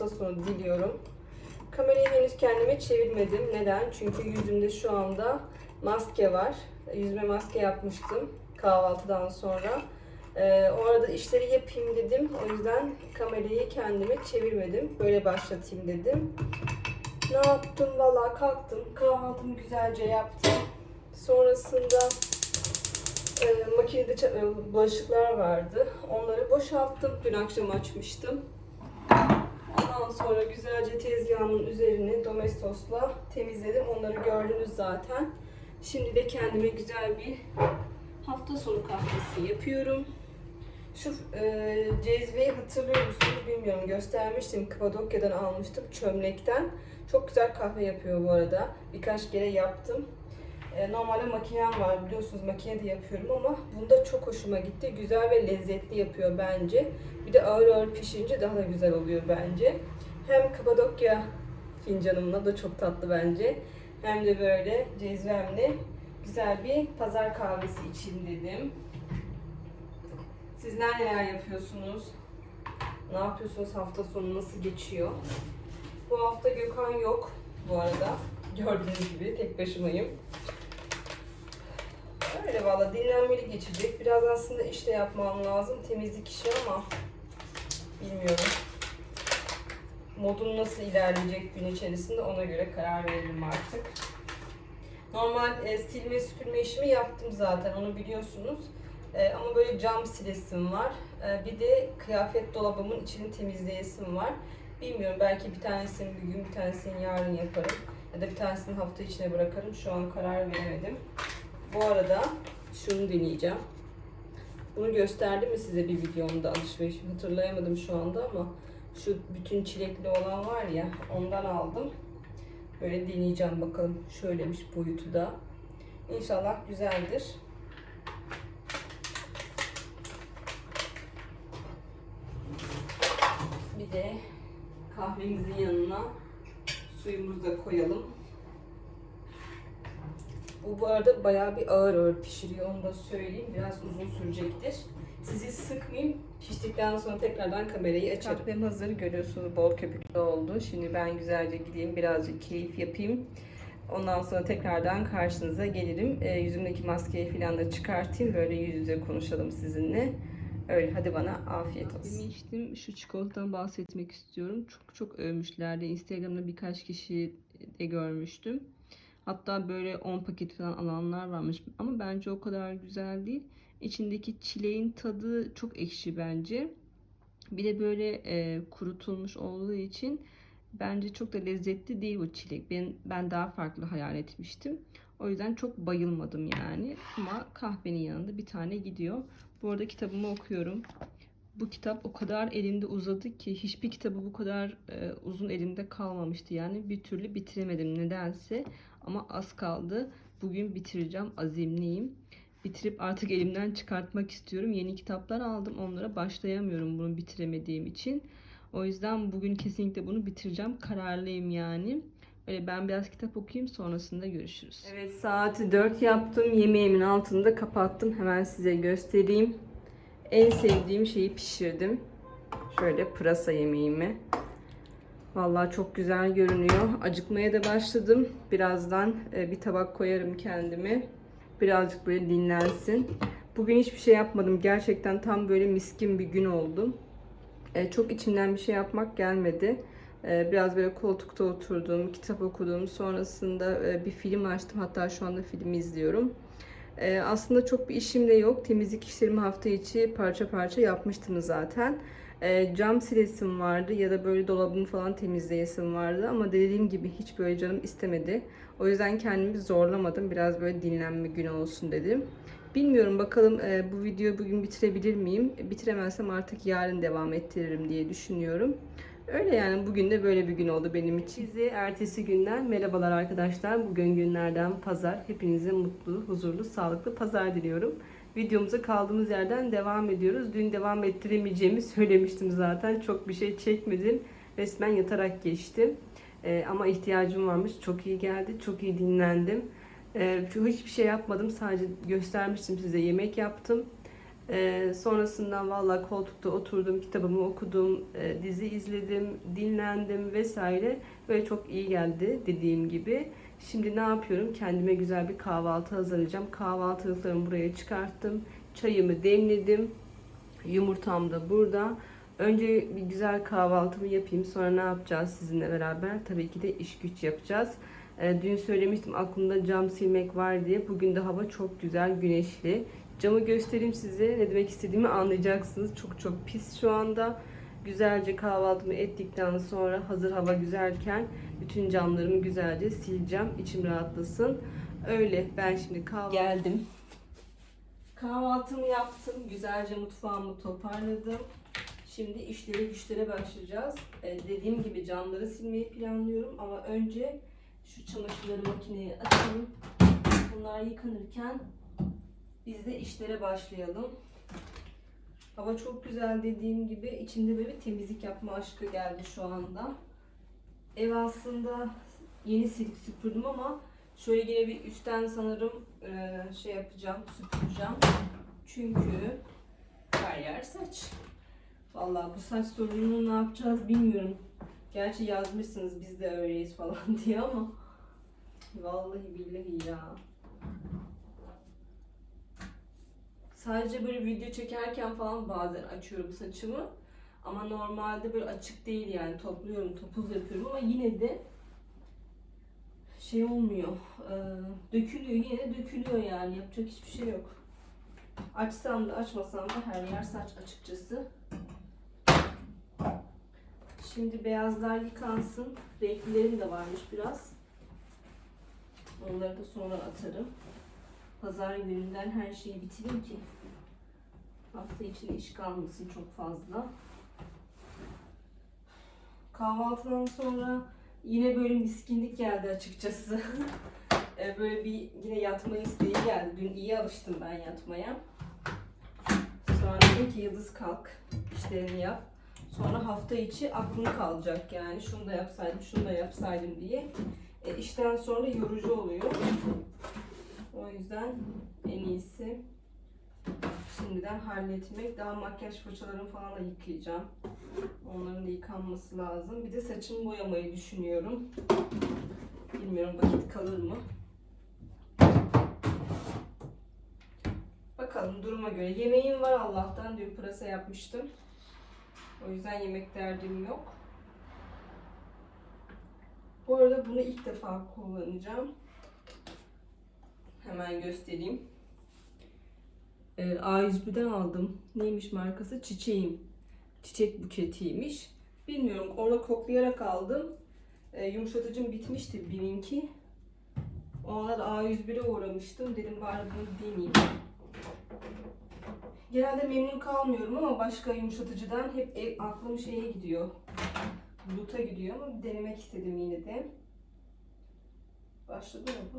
hafta sonu diliyorum. Kamerayı henüz kendime çevirmedim. Neden? Çünkü yüzümde şu anda maske var. Yüzüme maske yapmıştım kahvaltıdan sonra. Ee, o arada işleri yapayım dedim. O yüzden kamerayı kendime çevirmedim. Böyle başlatayım dedim. Ne yaptım? Valla kalktım. Kahvaltımı güzelce yaptım. Sonrasında e, makinede e, bulaşıklar vardı. Onları boşalttım. Dün akşam açmıştım. Ondan sonra güzelce tezgahımın üzerini domestosla temizledim. Onları gördünüz zaten. Şimdi de kendime güzel bir hafta sonu kahvesi yapıyorum. Şu e, cezveyi hatırlıyor musunuz bilmiyorum. Göstermiştim. Kapadokya'dan almıştım. Çömlekten. Çok güzel kahve yapıyor bu arada. Birkaç kere yaptım. E, normalde makinem var biliyorsunuz makinede yapıyorum ama bunda çok hoşuma gitti. Güzel ve lezzetli yapıyor bence. Bir de ağır ağır pişirince daha da güzel oluyor bence. Hem Kapadokya fincanımla da çok tatlı bence. Hem de böyle cezvemle güzel bir pazar kahvesi içeyim dedim. Sizler neler yapıyorsunuz? Ne yapıyorsunuz? Hafta sonu nasıl geçiyor? Bu hafta Gökhan yok bu arada. Gördüğünüz gibi tek başımayım. Öyle valla dinlenmeli geçecek. Biraz aslında işte yapmam lazım. Temizlik işi ama bilmiyorum. Modum nasıl ilerleyecek gün içerisinde ona göre karar veririm artık. Normal e, silme süpürme işimi yaptım zaten onu biliyorsunuz. E, ama böyle cam silesim var. E, bir de kıyafet dolabımın içini temizleyesim var. Bilmiyorum belki bir tanesini bugün bir tanesini yarın yaparım. Ya da bir tanesini hafta içine bırakırım. Şu an karar veremedim. Bu arada şunu deneyeceğim. Bunu gösterdim mi size bir videomda alışveriş hatırlayamadım şu anda ama şu bütün çilekli olan var ya ondan aldım. Böyle deneyeceğim bakalım. Şöylemiş boyutu da. İnşallah güzeldir. Bir de kahvemizin yanına suyumuzu da koyalım. Bu bu arada bayağı bir ağır ağır pişiriyor onu da söyleyeyim. Biraz uzun sürecektir. Sizi sıkmayayım. Piştikten sonra tekrardan kamerayı açarım. Kahvem hazır. Görüyorsunuz bol köpüklü oldu. Şimdi ben güzelce gideyim birazcık keyif yapayım. Ondan sonra tekrardan karşınıza gelirim. E, yüzümdeki maskeyi falan da çıkartayım. Böyle yüz yüze konuşalım sizinle. Öyle hadi bana afiyet olsun. Kahvemi içtim. Şu çikolatadan bahsetmek istiyorum. Çok çok övmüşlerdi. Instagram'da birkaç kişi de görmüştüm. Hatta böyle 10 paket falan alanlar varmış. Ama bence o kadar güzel değil. İçindeki çileğin tadı çok ekşi bence. Bir de böyle e, kurutulmuş olduğu için bence çok da lezzetli değil bu çilek. Ben, ben daha farklı hayal etmiştim. O yüzden çok bayılmadım yani. Ama kahvenin yanında bir tane gidiyor. Bu arada kitabımı okuyorum. Bu kitap o kadar elimde uzadı ki hiçbir kitabı bu kadar e, uzun elimde kalmamıştı. Yani bir türlü bitiremedim nedense. Ama az kaldı. Bugün bitireceğim. Azimliyim. Bitirip artık elimden çıkartmak istiyorum. Yeni kitaplar aldım. Onlara başlayamıyorum bunu bitiremediğim için. O yüzden bugün kesinlikle bunu bitireceğim. Kararlıyım yani. Öyle ben biraz kitap okuyayım sonrasında görüşürüz. Evet saati 4 yaptım. Yemeğimin altını da kapattım. Hemen size göstereyim. En sevdiğim şeyi pişirdim. Şöyle pırasa yemeğimi. Vallahi çok güzel görünüyor. Acıkmaya da başladım. Birazdan e, bir tabak koyarım kendime. Birazcık böyle dinlensin. Bugün hiçbir şey yapmadım. Gerçekten tam böyle miskin bir gün oldu. E, çok içimden bir şey yapmak gelmedi. E, biraz böyle koltukta oturdum, kitap okudum. Sonrasında e, bir film açtım. Hatta şu anda film izliyorum. E, aslında çok bir işim de yok. Temizlik işlerimi hafta içi parça parça yapmıştım zaten. E, cam silesim vardı ya da böyle dolabımı falan temizleyesim vardı ama dediğim gibi hiç böyle canım istemedi. O yüzden kendimi zorlamadım. Biraz böyle dinlenme günü olsun dedim. Bilmiyorum bakalım e, bu videoyu bugün bitirebilir miyim? Bitiremezsem artık yarın devam ettiririm diye düşünüyorum. Öyle yani bugün de böyle bir gün oldu benim için. Size ertesi günden merhabalar arkadaşlar. Bugün günlerden pazar. Hepinize mutlu, huzurlu, sağlıklı pazar diliyorum. Videomuza kaldığımız yerden devam ediyoruz. Dün devam ettiremeyeceğimi söylemiştim zaten. Çok bir şey çekmedim. Resmen yatarak geçtim. Ee, ama ihtiyacım varmış. Çok iyi geldi. Çok iyi dinlendim. Ee, hiçbir şey yapmadım. Sadece göstermiştim size. Yemek yaptım. Ee, sonrasından valla koltukta oturdum, kitabımı okudum, e, dizi izledim, dinlendim vesaire. Böyle çok iyi geldi dediğim gibi. Şimdi ne yapıyorum? Kendime güzel bir kahvaltı hazırlayacağım. Kahvaltılıklarımı buraya çıkarttım. Çayımı demledim. Yumurtam da burada. Önce bir güzel kahvaltımı yapayım. Sonra ne yapacağız sizinle beraber? Tabii ki de iş güç yapacağız. Ee, dün söylemiştim aklımda cam silmek var diye. Bugün de hava çok güzel, güneşli. Camı göstereyim size. Ne demek istediğimi anlayacaksınız. Çok çok pis şu anda. Güzelce kahvaltımı ettikten sonra hazır hava güzelken bütün camlarımı güzelce sileceğim. İçim rahatlasın. Öyle ben şimdi kahvaltı... Geldim. Kahvaltımı yaptım. Güzelce mutfağımı toparladım. Şimdi işlere güçlere başlayacağız. Ee, dediğim gibi camları silmeyi planlıyorum ama önce şu çamaşırları makineye atalım. Bunlar yıkanırken biz de işlere başlayalım. Hava çok güzel dediğim gibi içimde böyle bir temizlik yapma aşkı geldi şu anda. Ev aslında yeni silip süpürdüm ama şöyle yine bir üstten sanırım e, şey yapacağım, süpüreceğim. Çünkü her yer saç. Vallahi bu saç sorununu ne yapacağız bilmiyorum. Gerçi yazmışsınız biz de öyleyiz falan diye ama vallahi billahi ya. Sadece böyle video çekerken falan bazen açıyorum saçımı. Ama normalde böyle açık değil yani topluyorum, topuz yapıyorum ama yine de şey olmuyor. e, dökülüyor yine de dökülüyor yani yapacak hiçbir şey yok. Açsam da açmasam da her yer saç açıkçası. Şimdi beyazlar yıkansın. Renklilerim de varmış biraz. Onları da sonra atarım. Pazar gününden her şeyi bitireyim ki hafta içinde iş kalmasın çok fazla. Kahvaltıdan sonra yine böyle miskinlik geldi açıkçası. E, böyle bir yine yatma isteği geldi. Dün iyi alıştım ben yatmaya. Sonra dedim ki Yıldız kalk, işlerini yap. Sonra hafta içi aklım kalacak yani. Şunu da yapsaydım, şunu da yapsaydım diye. E, işten sonra yorucu oluyor. O yüzden en iyisi şimdiden halletmek. Daha makyaj fırçalarımı falan da yıkayacağım. Onların da yıkanması lazım. Bir de saçımı boyamayı düşünüyorum. Bilmiyorum vakit kalır mı? Bakalım duruma göre. Yemeğim var Allah'tan. Dün pırasa yapmıştım. O yüzden yemek derdim yok. Bu arada bunu ilk defa kullanacağım. Hemen göstereyim. Ee, A101'den aldım. Neymiş markası? Çiçeğim. Çiçek buketiymiş. Bilmiyorum. Orada koklayarak aldım. Ee, yumuşatıcım bitmişti birinki. Ona da A101'e uğramıştım. Dedim bari bunu deneyeyim. Genelde memnun kalmıyorum ama başka yumuşatıcıdan hep ev, aklım şeye gidiyor. Bulut'a gidiyor ama denemek istedim yine de. Başladı mı bu?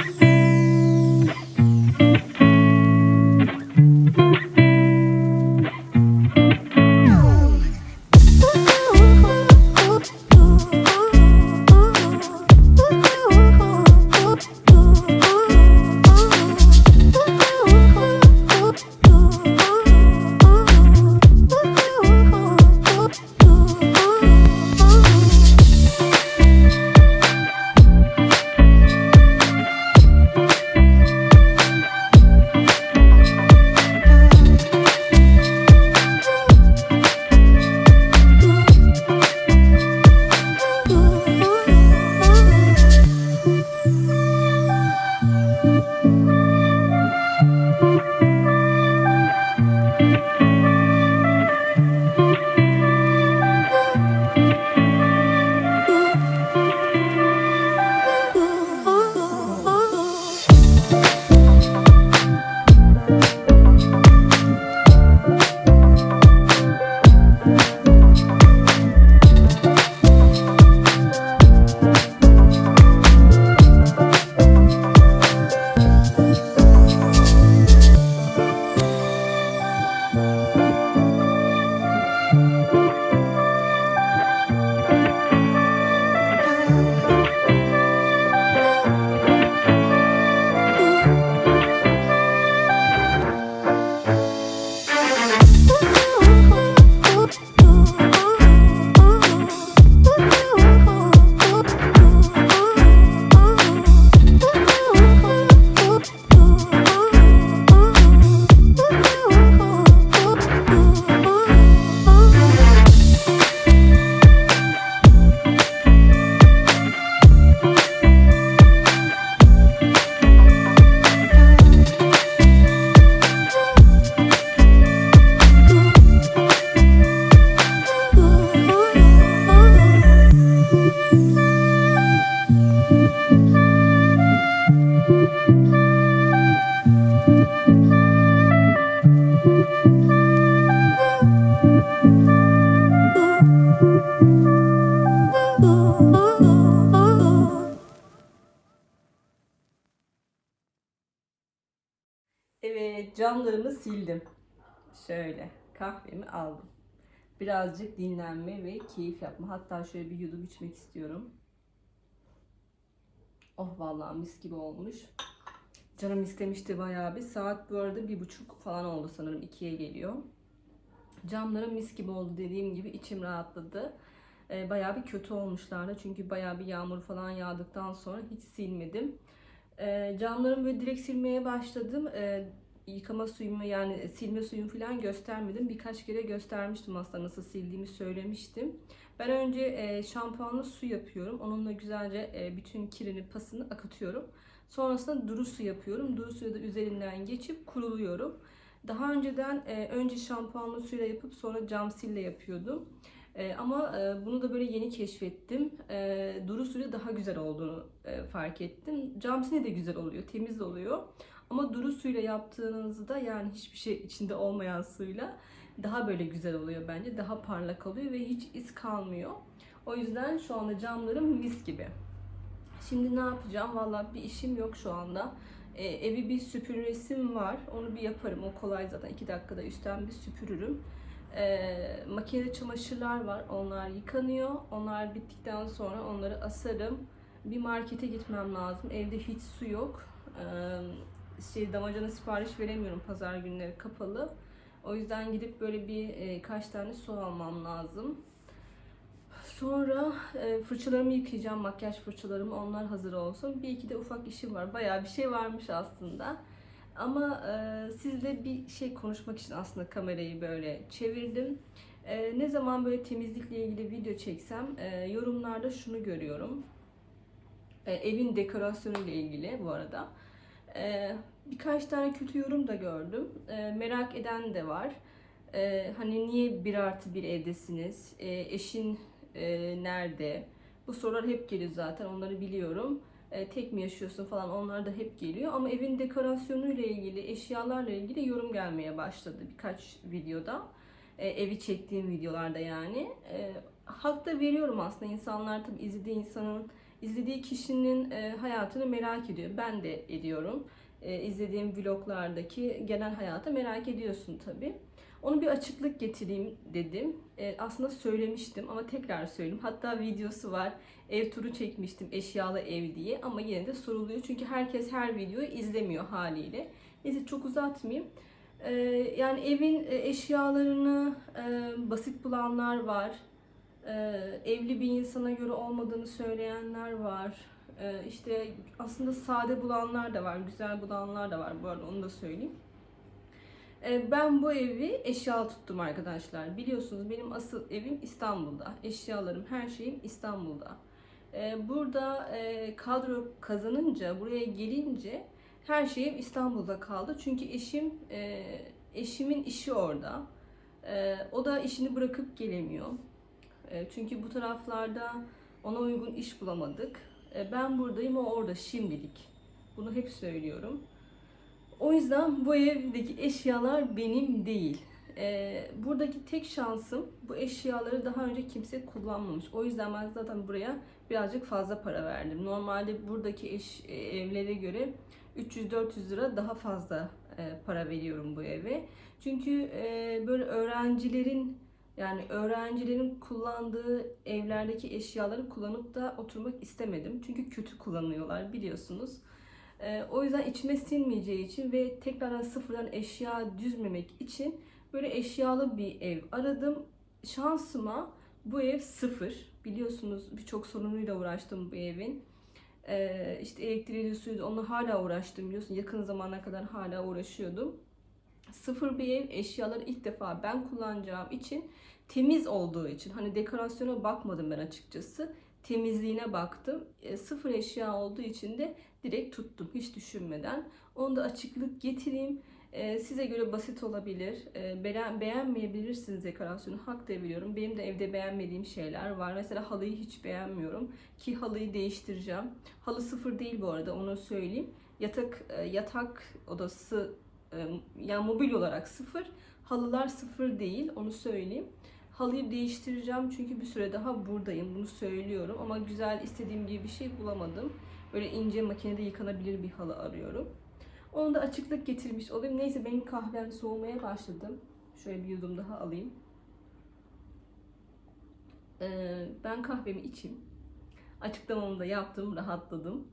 Başladı. camlarımı sildim. Şöyle kahvemi aldım. Birazcık dinlenme ve keyif yapma. Hatta şöyle bir yudum içmek istiyorum. Oh vallahi mis gibi olmuş. Canım istemişti bayağı bir. Saat bu arada bir buçuk falan oldu sanırım. ikiye geliyor. Camlarım mis gibi oldu dediğim gibi içim rahatladı. Ee, bayağı bir kötü olmuşlardı. Çünkü bayağı bir yağmur falan yağdıktan sonra hiç silmedim. Ee, camlarımı böyle direkt silmeye başladım. Ee, yıkama suyumu yani silme suyumu falan göstermedim. Birkaç kere göstermiştim aslında nasıl sildiğimi söylemiştim. Ben önce e, şampuanlı su yapıyorum. Onunla güzelce e, bütün kirini, pasını akıtıyorum. Sonrasında duru su yapıyorum. Duru suyu da üzerinden geçip kuruluyorum. Daha önceden e, önce şampuanlı suyla yapıp sonra cam sille yapıyordum. E, ama e, bunu da böyle yeni keşfettim. E, duru suyla daha güzel olduğunu e, fark ettim. Cam sille de güzel oluyor, temiz oluyor. Ama duru suyla yaptığınızda yani hiçbir şey içinde olmayan suyla daha böyle güzel oluyor bence. Daha parlak oluyor ve hiç iz kalmıyor. O yüzden şu anda camlarım mis gibi. Şimdi ne yapacağım? Valla bir işim yok şu anda. E, evi bir süpürüresim var. Onu bir yaparım. O kolay zaten. 2 dakikada üstten bir süpürürüm. E, makinede çamaşırlar var. Onlar yıkanıyor. Onlar bittikten sonra onları asarım. Bir markete gitmem lazım. Evde hiç su yok. E, şey damacana sipariş veremiyorum. Pazar günleri kapalı. O yüzden gidip böyle bir e, kaç tane su almam lazım. Sonra e, fırçalarımı yıkayacağım, makyaj fırçalarımı. Onlar hazır olsun. Bir iki de ufak işim var. Bayağı bir şey varmış aslında. Ama e, sizle bir şey konuşmak için aslında kamerayı böyle çevirdim. E, ne zaman böyle temizlikle ilgili video çeksem e, yorumlarda şunu görüyorum. E, evin dekorasyonu ile ilgili bu arada. E, birkaç tane kötü yorum da gördüm. E, merak eden de var. E, hani niye bir artı bir evdesiniz? E, eşin e, nerede? Bu sorular hep geliyor zaten onları biliyorum. E, tek mi yaşıyorsun falan onlar da hep geliyor. Ama evin dekorasyonu ile ilgili, eşyalarla ilgili yorum gelmeye başladı birkaç videoda. E, evi çektiğim videolarda yani. E, hak da veriyorum aslında. insanlar tabii izlediği insanın, izlediği kişinin hayatını merak ediyor. Ben de ediyorum. İzlediğim vloglardaki genel hayatı merak ediyorsun tabii. Onu bir açıklık getireyim dedim. E, aslında söylemiştim ama tekrar söyleyeyim. Hatta videosu var. Ev turu çekmiştim eşyalı ev diye ama yine de soruluyor. Çünkü herkes her videoyu izlemiyor haliyle. Neyse çok uzatmayayım. E, yani evin e, eşyalarını e, basit bulanlar var. E, evli bir insana göre olmadığını söyleyenler var. E, işte aslında sade bulanlar da var, güzel bulanlar da var bu arada onu da söyleyeyim. E, Ben bu evi eşyalı tuttum arkadaşlar. Biliyorsunuz benim asıl evim İstanbul'da. Eşyalarım, her şeyim İstanbul'da. E, Burada e, kadro kazanınca, buraya gelince her şeyim İstanbul'da kaldı. Çünkü eşim, e, eşimin işi orada. E, O da işini bırakıp gelemiyor. Çünkü bu taraflarda ona uygun iş bulamadık. Ben buradayım, o orada şimdilik. Bunu hep söylüyorum. O yüzden bu evdeki eşyalar benim değil. Ee, buradaki tek şansım bu eşyaları daha önce kimse kullanmamış. O yüzden ben zaten buraya birazcık fazla para verdim. Normalde buradaki eş, e, evlere göre 300-400 lira daha fazla e, para veriyorum bu eve. Çünkü e, böyle öğrencilerin yani öğrencilerin kullandığı evlerdeki eşyaları kullanıp da oturmak istemedim. Çünkü kötü kullanıyorlar biliyorsunuz. Ee, o yüzden içime sinmeyeceği için ve tekrardan sıfırdan eşya düzmemek için böyle eşyalı bir ev aradım. Şansıma bu ev sıfır. Biliyorsunuz birçok sorunuyla uğraştım bu evin. Ee, işte elektriği, suyu onunla hala uğraştım biliyorsun. Yakın zamana kadar hala uğraşıyordum. Sıfır bir ev eşyaları ilk defa ben kullanacağım için temiz olduğu için hani dekorasyona bakmadım ben açıkçası temizliğine baktım. E, sıfır eşya olduğu için de direkt tuttum hiç düşünmeden. Onu da açıklık getireyim. E, size göre basit olabilir. E, beğen, beğenmeyebilirsiniz dekorasyonu. Hak da veriyorum. Benim de evde beğenmediğim şeyler var. Mesela halıyı hiç beğenmiyorum. Ki halıyı değiştireceğim. Halı sıfır değil bu arada onu söyleyeyim. Yatak e, yatak odası e, yani mobil olarak sıfır. Halılar sıfır değil onu söyleyeyim. Halıyı değiştireceğim çünkü bir süre daha buradayım. Bunu söylüyorum ama güzel istediğim gibi bir şey bulamadım. Böyle ince makinede yıkanabilir bir halı arıyorum. Onu da açıklık getirmiş olayım. Neyse benim kahvem soğumaya başladı. Şöyle bir yudum daha alayım. Ee, ben kahvemi içeyim. Açıklamamı da yaptım, rahatladım.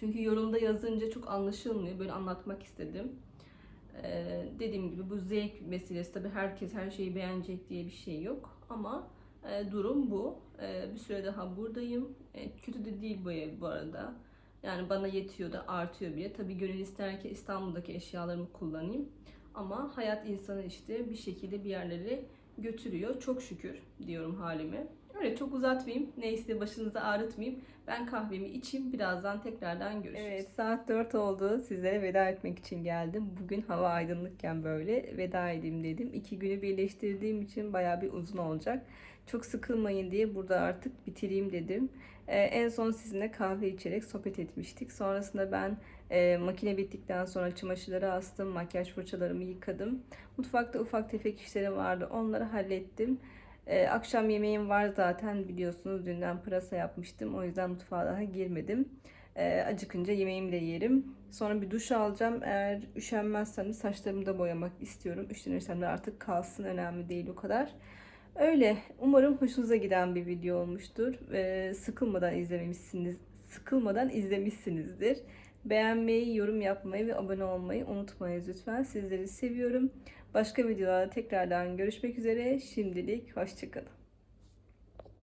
Çünkü yorumda yazınca çok anlaşılmıyor. Böyle anlatmak istedim. Ee, dediğim gibi bu zevk meselesi. Tabii herkes her şeyi beğenecek diye bir şey yok. Ama e, durum bu. E, bir süre daha buradayım. E, kötü de değil bu ev bu arada. Yani bana yetiyor da artıyor bile. Tabii gönül ister ki İstanbul'daki eşyalarımı kullanayım. Ama hayat insanı işte bir şekilde bir yerlere götürüyor. Çok şükür diyorum halime. Öyle çok uzatmayayım. Neyse başınızı ağrıtmayayım. Ben kahvemi içeyim. Birazdan tekrardan görüşürüz. Evet saat 4 oldu. Sizlere veda etmek için geldim. Bugün hava aydınlıkken böyle veda edeyim dedim. İki günü birleştirdiğim için baya bir uzun olacak. Çok sıkılmayın diye burada artık bitireyim dedim. Ee, en son sizinle kahve içerek sohbet etmiştik. Sonrasında ben e, makine bittikten sonra çamaşırları astım. Makyaj fırçalarımı yıkadım. Mutfakta ufak tefek işlerim vardı. Onları hallettim. Ee, akşam yemeğim var zaten biliyorsunuz. Dünden pırasa yapmıştım. O yüzden mutfağa daha girmedim. Ee, acıkınca yemeğimi de yerim. Sonra bir duş alacağım. Eğer üşenmezsem de saçlarımı da boyamak istiyorum. Üşenirsem de artık kalsın. Önemli değil o kadar. Öyle. Umarım hoşunuza giden bir video olmuştur. Ee, sıkılmadan izlememişsiniz. Sıkılmadan izlemişsinizdir. Beğenmeyi, yorum yapmayı ve abone olmayı unutmayın lütfen. Sizleri seviyorum. Başka videolarda tekrardan görüşmek üzere. Şimdilik hoşçakalın.